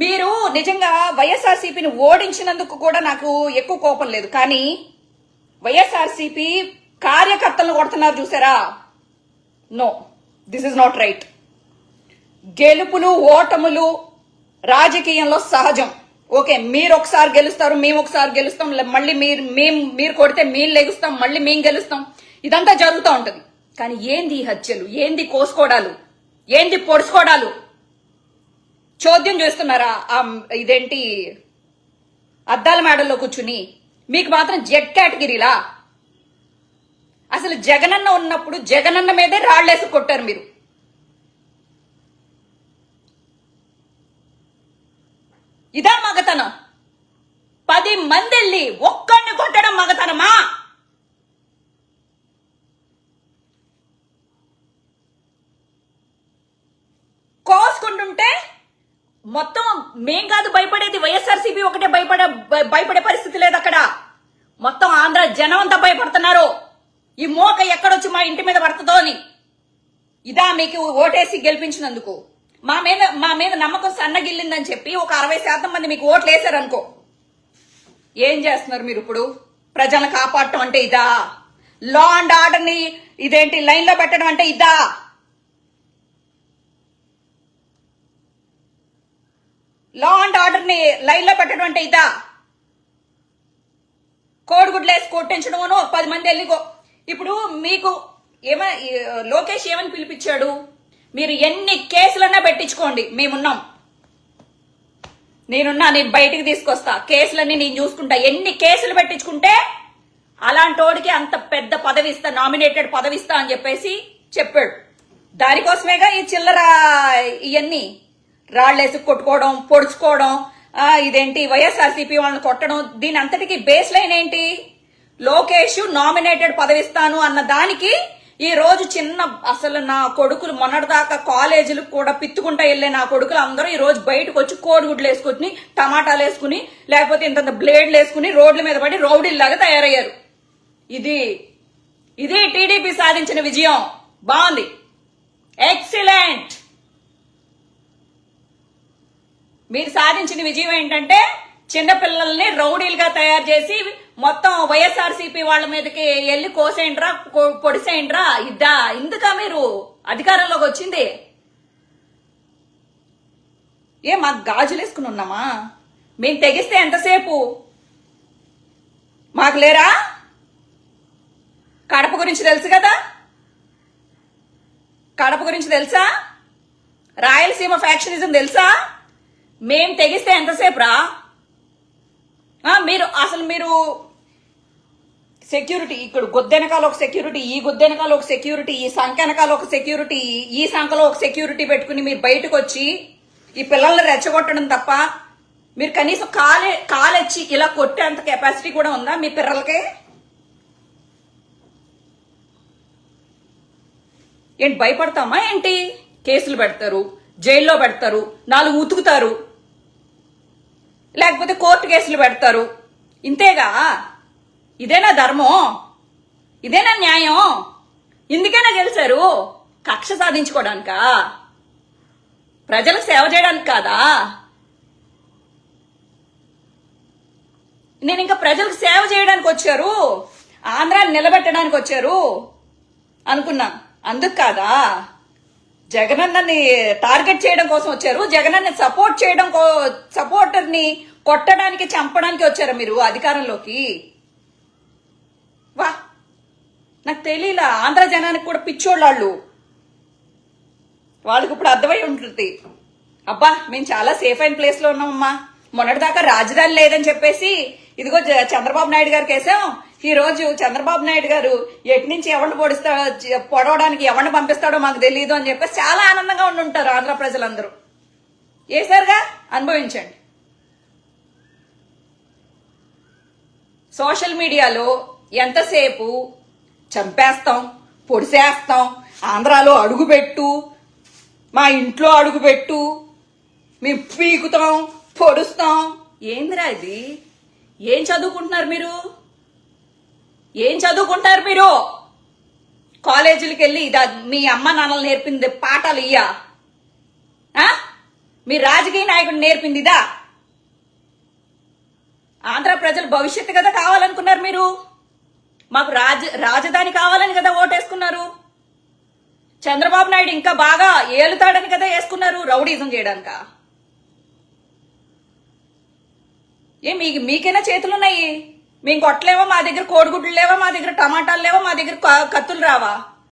మీరు నిజంగా వైఎస్ఆర్సీపీని ఓడించినందుకు కూడా నాకు ఎక్కువ కోపం లేదు. కానీ వైఎస్ఆర్సీపీ కార్యకర్తలను కొడుతున్నారు చూసారా? No this is not right. గెలుపులు ఓటములు రాజకీయంలో సహజం. ఓకే మీరు ఒకసారి గెలుస్తారు మేము ఒకసారి గెలుస్తాం మళ్ళీ మీరు మేము మీరు కొడితే మేము లెగుస్తాం మళ్ళీ మేము గెలుస్తాం. ఇదంతా జరుగుతూ ఉంటుంది. కానీ ఏంది ఈ హత్యలు? ఏంది కోసుకోవడాలు ఏంది పొడుచుకోవడాలు చోద్యం చేస్తున్నారా? ఇదేంటి? అద్దాల మేడల్లో కూర్చుని మీకు మాత్రం జెడ్ కేటగిరీలా? అసలు జగనన్న ఉన్నప్పుడు జగనన్న మీదే రాళ్ళేసి కొట్టారు మీరు. ఇదా మగతనం. పది మంది వెళ్ళి ఒక్కడిని కొట్టడం మగతనమా కోసుకుంటుంటే మొత్తం మేం కాదు భయపడేది వైఎస్ఆర్సీపీ ఒకటే భయపడే భయపడే పరిస్థితి లేదు అక్కడ. మొత్తం ఆంధ్ర జనం అంతా భయపడుతున్నారు. ఈ మోక ఎక్కడొచ్చి మా ఇంటి మీద పడుతుందో అని ఇదా మీకు ఓటేసి గెలిపించినందుకు. మా మీద మా మీద నమ్మకం సన్నగిల్లిందని చెప్పి ఒక అరవై శాతం మంది మీకు ఓట్లు వేశారనుకో. ఏం చేస్తున్నారు మీరు ఇప్పుడు? ప్రజలను కాపాడటం అంటే ఇదా? లా అండ్ ఆర్డర్ని ఇదేంటి లైన్లో పెట్టడం అంటే ఇదా? లా అండ్ ఆర్డర్ని లైన్ పెట్టడం అంటే ఇదా? కోడిగుడ్లు వేసి కొట్టించడమను పది మంది వెళ్ళిగో ఇప్పుడు మీకు ఏమ లోకేష్ ఏమని పిలిపించాడు? మీరు ఎన్ని కేసులన్నా పెట్టించుకోండి మేమున్నాం. నేనున్నా నేను బయటికి తీసుకొస్తా. కేసులన్నీ నేను చూసుకుంటా. ఎన్ని కేసులు పెట్టించుకుంటే అలాంటోడికి అంత పెద్ద పదవి ఇస్తా నామినేటెడ్ పదవి ఇస్తా అని చెప్పేసి చెప్పాడు. దానికోసమేగా ఈ చిల్లర ఇవన్నీ రాళ్ళేసి కొట్టుకోవడం పొడుచుకోవడం ఇదేంటి వైఎస్ఆర్సీపీ వాళ్ళని కొట్టడం దీని అంతటికి బేస్ లైన్ ఏంటి? లోకేష్ నామినేటెడ్ పదవిస్తాను అన్న దానికి ఈ రోజు చిన్న అసలు నా కొడుకులు మొన్నటిదాకా కాలేజీలు కూడా పిత్తుకుంటా వెళ్ళే నా కొడుకులు అందరూ ఈ రోజు బయటకు వచ్చి కోడిగుడ్లు వేసుకుని టమాటాలు వేసుకుని లేకపోతే ఇంత బ్లేడ్లు వేసుకుని రోడ్ల మీద పడి రౌడీల్లాగా తయారయ్యారు. ఇది ఇది టీడీపీ సాధించిన విజయం. బాగుంది. ఎక్సలెంట్ మీరు సాధించిన విజయం ఏంటంటే చిన్నపిల్లల్ని రౌడీలుగా తయారు చేసి మొత్తం వైఎస్ఆర్సీపీ వాళ్ళ మీదకి వెళ్ళి కోసేయండిరా కొ- పొడిసేయండిరా. ఇద్దా ఇందుకా మీరు? అధికారంలోకి వచ్చింది. ఏ మాకు గాజులు వేసుకుని ఉన్నామా? మేము తెగిస్తే ఎంతసేపు? మాకు లేరా? కడప గురించి తెలుసు కదా? కడప గురించి తెలుసా? రాయలసీమ ఫ్యాక్షనిజం తెలుసా? మేం తెగిస్తే ఎంతసేపు రా మీరు అసలు మీరు సెక్యూరిటీ ఇక్కడ గొద్దెనకాల ఒక సెక్యూరిటీ ఈ గొద్దెనకాల ఒక సెక్యూరిటీ ఈ సంఖ వెనకాల ఒక సెక్యూరిటీ ఈ సంఖలో ఒక సెక్యూరిటీ పెట్టుకుని మీరు బయటకు వచ్చి ఈ పిల్లల్ని రెచ్చగొట్టడం తప్ప మీరు కనీసం కాలే కాలెచ్చి ఇలా కొట్టేంత కెపాసిటీ కూడా ఉందా మీ పిల్లలకి? ఏంటి భయపడతామా ఏంటి? కేసులు పెడతారు జైల్లో పెడతారు నాలుగు ఉతుకుతారు. లేకపోతే కోర్టు కేసులు పెడతారు. ఇంతేగా? ఇదేనా ధర్మం? ఇదేనా న్యాయం? ఇందుకేనా గెలిచారు? కక్ష సాధించుకోవడానికా ప్రజలకు సేవ చేయడానికి కాదా? నేను ఇంకా ప్రజలకు సేవ చేయడానికి వచ్చారు. ఆంధ్రాన్ని నిలబెట్టడానికి వచ్చారు. అనుకున్నా. అందుకు కాదా? జగనన్నని టార్గెట్ చేయడం కోసం వచ్చారు. జగనన్న సపోర్ట్ చేయడం సపోర్టర్ని కొట్టడానికి చంపడానికి వచ్చారు మీరు అధికారంలోకి? వా! నాకు తెలియలా ఆంధ్ర జనానికి కూడా పిచ్చోళ్ళు వాళ్ళకి ఇప్పుడు అర్థమై ఉంటుంది. అబ్బా మేము చాలా సేఫ్ అయిన ప్లేస్లో ఉన్నామమ్మా. మొన్నటిదాకా రాజధాని లేదని చెప్పేసి ఇదిగో చంద్రబాబు నాయుడు గారికి వేసాం. ఈరోజు చంద్రబాబు నాయుడు గారు ఎట్నుంచి ఎవరిని పొడిస్తా పొడవడానికి ఎవరిని పంపిస్తాడో మాకు తెలియదు అని చెప్పేసి చాలా ఆనందంగా ఉండి ఉంటారు ఆంధ్ర ప్రజలందరూ. ఏసారుగా అనుభవించండి. సోషల్ మీడియాలో ఎంతసేపు చంపేస్తాం పొడిసేస్తాం ఆంధ్రాలో అడుగుపెట్టు మా ఇంట్లో అడుగుపెట్టు మేము పీకుతాం పొడుస్తాం. ఏందిరా ఇది? ఏం చదువుకుంటున్నారు మీరు? ఏం చదువుకుంటారు మీరు? కాలేజీలకు వెళ్ళి ఇది మీ అమ్మ నాన్నలు నేర్పింది పాఠాలు ఇయ్యా. మీ రాజకీయ నాయకుడు నేర్పింది ఇదా? ఆంధ్ర ప్రజలు భవిష్యత్తు కదా కావాలనుకున్నారు మీరు? మాకు రాజ రాజధాని కావాలని కదా ఓటేసుకున్నారు? చంద్రబాబు నాయుడు ఇంకా బాగా ఏలుతాడని కదా వేసుకున్నారు రౌడీజం చేయడానిక? ఏ మీకు మీకైనా చేతులున్నాయి? మేము కొట్టలేవా మా దగ్గర కోడిగుడ్లు లేవా? మా దగ్గర టమాటాలు లేవా? మా దగ్గర కత్తులు రావా?